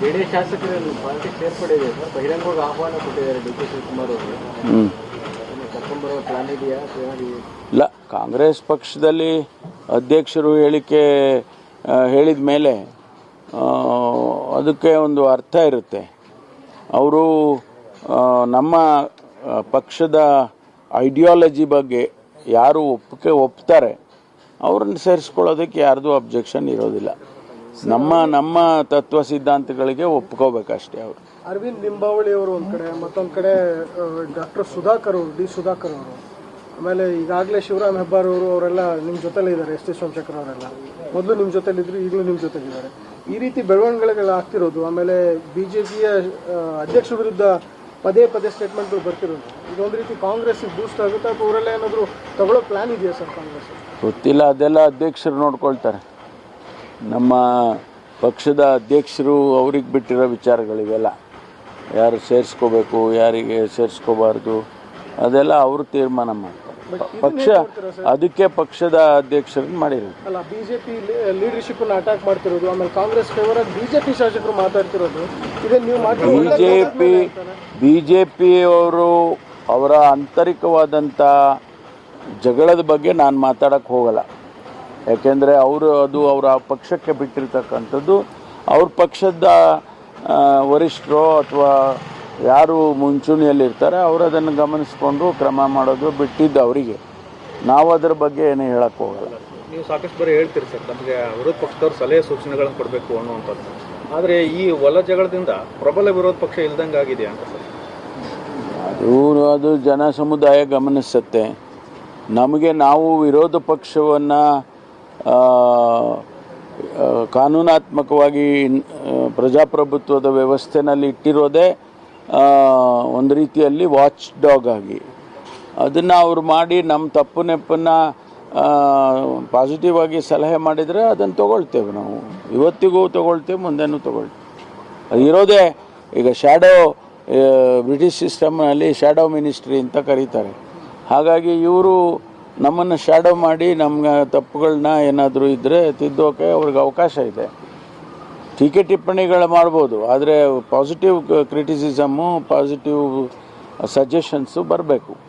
JDS ಶಾಸಕರು ಸೇರ್ಪಡೆ ಬಹಿರಂಗವಾಗಿ ಆಹ್ವಾನ ಕೊಟ್ಟಿದ್ದಾರೆ ಡಿ ಕೆ ಶಿವಕುಮಾರ್ ಅವರು. ಕರ್ಕೊಂಡ್ಬರೋ ಪ್ಲಾನ್ ಇದೆಯಾ ಅಥವಾ ಇಲ್ಲ ಕಾಂಗ್ರೆಸ್ ಪಕ್ಷದಲ್ಲಿ ಅಧ್ಯಕ್ಷರು ಹೇಳಿಕೆ ಹೇಳಿದ ಮೇಲೆ ಅದಕ್ಕೆ ಒಂದು ಅರ್ಥ ಇರುತ್ತೆ. ಅವರು ನಮ್ಮ ಪಕ್ಷದ ಐಡಿಯಾಲಜಿ ಬಗ್ಗೆ ಯಾರು ಒಪ್ಪಿಗೆ ಒಪ್ತಾರೆ ಅವ್ರನ್ನ ಸೇರಿಸ್ಕೊಳ್ಳೋದಕ್ಕೆ ಯಾರ್ದು ಅಬ್ಜೆಕ್ಷನ್ ಇರೋದಿಲ್ಲ. ನಮ್ಮ ನಮ್ಮ ತತ್ವ ಸಿದ್ಧಾಂತಗಳಿಗೆ ಒಪ್ಕೋಬೇಕಷ್ಟೇ ಅವರು. ಅರವಿಂದ್ ನಿಂಬಾವಳಿ ಅವರು ಒಂದ್ ಕಡೆ ಮತ್ತೊಂದ್ ಕಡೆ ಡಾಕ್ಟರ್ ಸುಧಾಕರ್ ಅವರು ಡಿ ಸುಧಾಕರ್ ಅವರು. ಆಮೇಲೆ ಈಗಾಗಲೇ ಶಿವರಾಮ್ ಹೆಬ್ಬಾರ್ ಅವರು ಅವರೆಲ್ಲ ನಿಮ್ಮ ಜೊತೆಲೇ ಇದ್ದಾರೆ ಎಸ್ ಟಿ ಸೋಮಶೇಖರ್ ಅವರೆಲ್ಲ. ಮೊದಲು ನಿಮ್ಮ ಜೊತೆಲಿದ್ರು ಈಗಲೂ ನಿಮ್ಮ ಜೊತೆಗಿದ್ದಾರೆ ಈ ರೀತಿ ಬೆಳವಣಿಗೆಗಳು ಆಗ್ತಿರೋದು ಆಮೇಲೆ ಬಿಜೆಪಿಯ ಅಧ್ಯಕ್ಷ ವಿರುದ್ಧ ಪದೇ ಪದೇ ಸ್ಟೇಟ್ಮೆಂಟ್ಗಳು ಬರ್ತಿರೋದು. ಇದೊಂದು ರೀತಿ ಕಾಂಗ್ರೆಸ್ ಬೂಸ್ಟ್ ಆಗುತ್ತೆ ಅಥವಾ ಅವರೆಲ್ಲ ಏನಾದರೂ ತಗೊಳ್ಳೋ ಪ್ಲಾನ್ ಇದೆಯಾ ಸರ್ ಕಾಂಗ್ರೆಸ್ ಗೊತ್ತಿಲ್ಲ ಅದೆಲ್ಲ ಅಧ್ಯಕ್ಷರು ನೋಡ್ಕೊಳ್ತಾರೆ. ನಮ್ಮ ಪಕ್ಷದ ಅಧ್ಯಕ್ಷರು ಅವ್ರಿಗೆ ಬಿಟ್ಟಿರೋ ವಿಚಾರಗಳಿವೆಲ್ಲ. ಯಾರು ಸೇರಿಸ್ಕೋಬೇಕು ಯಾರಿಗೆ ಸೇರಿಸ್ಕೋಬಾರ್ದು ಅದೆಲ್ಲ ಅವರು ತೀರ್ಮಾನ ಮಾಡ್ತಾರೆ. ಪಕ್ಷ ಅದಕ್ಕೆ ಪಕ್ಷದ ಅಧ್ಯಕ್ಷರನ್ನ ಮಾಡಿರೋದು. ಅಲ್ಲ ಬಿಜೆಪಿ ಲೀಡರ್ಶಿಪ್ ಅಟ್ಯಾಕ್ ಮಾಡ್ತಿರೋದು ಆಮೇಲೆ ಕಾಂಗ್ರೆಸ್ ಫೇವರ್ ಬಿಜೆಪಿ ಶಾಸಕರು ಮಾತಾಡ್ತಿರೋದು. ಇದೇ ನೀವು B J P B J ಪಿಯವರು ಅವರ ಆಂತರಿಕವಾದಂಥ ಜಗಳದ ಬಗ್ಗೆ ನಾನು ಮಾತಾಡಕ್ಕೆ ಹೋಗಲ್ಲ. ಯಾಕೆಂದರೆ ಅವರು ಅದು ಅವರ ಪಕ್ಷಕ್ಕೆ ಬಿಟ್ಟಿರ್ತಕ್ಕಂಥದ್ದು ಅವ್ರ ಪಕ್ಷದ ವರಿಷ್ಠರು ಅಥವಾ ಯಾರು ಮುಂಚೂಣಿಯಲ್ಲಿರ್ತಾರೆ ಅವರು ಅದನ್ನು ಗಮನಿಸ್ಕೊಂಡು ಕ್ರಮ ಮಾಡೋದು ಬಿಟ್ಟಿದ್ದು ಅವರಿಗೆ. ನಾವು ಅದರ ಬಗ್ಗೆ ಏನು ಹೇಳಕ್ಕೆ ಹೋಗಲ್ಲ. ನೀವು ಸಾಕಷ್ಟು ಬರೀ ಹೇಳ್ತೀರಿ ಸರ್ ನಮಗೆ ವಿರೋಧ ಪಕ್ಷದವ್ರು ಸಲಹೆ ಸೂಚನೆಗಳನ್ನು ಕೊಡಬೇಕು ಅನ್ನುವಂಥದ್ದು. ಆದರೆ ಈ ಒಲ ಜಗಳದಿಂದ ಪ್ರಬಲ ವಿರೋಧ ಪಕ್ಷ ಇಲ್ದಂಗೆ ಆಗಿದೆ ಅಂತ ಸರ್? ಅದು ಅದು ಜನ ಸಮುದಾಯ ಗಮನಿಸುತ್ತೆ. ನಮಗೆ ನಾವು ವಿರೋಧ ಪಕ್ಷವನ್ನು ಕಾನೂನಾತ್ಮಕವಾಗಿ ಪ್ರಜಾಪ್ರಭುತ್ವದ ವ್ಯವಸ್ಥೆನಲ್ಲಿ ಇಟ್ಟಿರೋದೇ ಒಂದು ರೀತಿಯಲ್ಲಿ ವಾಚ್ ಡಾಗ್ ಆಗಿ. ಅದನ್ನು ಅವ್ರು ಮಾಡಿ ನಮ್ಮ ತಪ್ಪು ನೆಪ್ಪನ್ನು ಪಾಸಿಟಿವ್ ಆಗಿ ಸಲಹೆ ಮಾಡಿದರೆ ಅದನ್ನು ತೊಗೊಳ್ತೇವೆ ನಾವು. ಇವತ್ತಿಗೂ ತೊಗೊಳ್ತೇವೆ, ಮುಂದೆನೂ ತೊಗೊಳ್ತೇವೆ. ಇರೋದೇ, ಈಗ ಶ್ಯಾಡೋ ಬ್ರಿಟಿಷ್ ಸಿಸ್ಟಮ್ನಲ್ಲಿ ಶ್ಯಾಡೋ ಮಿನಿಸ್ಟ್ರಿ ಅಂತ ಕರೀತಾರೆ. ಹಾಗಾಗಿ ಇವರು ನಮ್ಮನ್ನು ಶ್ಯಾಡೋ ಮಾಡಿ ನಮ್ಮ ತಪ್ಪುಗಳನ್ನ ಏನಾದರೂ ಇದ್ದರೆ ತಿದ್ದೋಕೆ ಅವ್ರಿಗೆ ಅವಕಾಶ ಇದೆ. ಟೀಕೆ ಟಿಪ್ಪಣಿಗಳು ಮಾಡ್ಬೋದು, ಆದರೆ ಪಾಸಿಟಿವ್ ಕ್ರಿಟಿಸಿಸಮ್ಮು ಪಾಸಿಟಿವ್ ಸಜೆಷನ್ಸು ಬರಬೇಕು.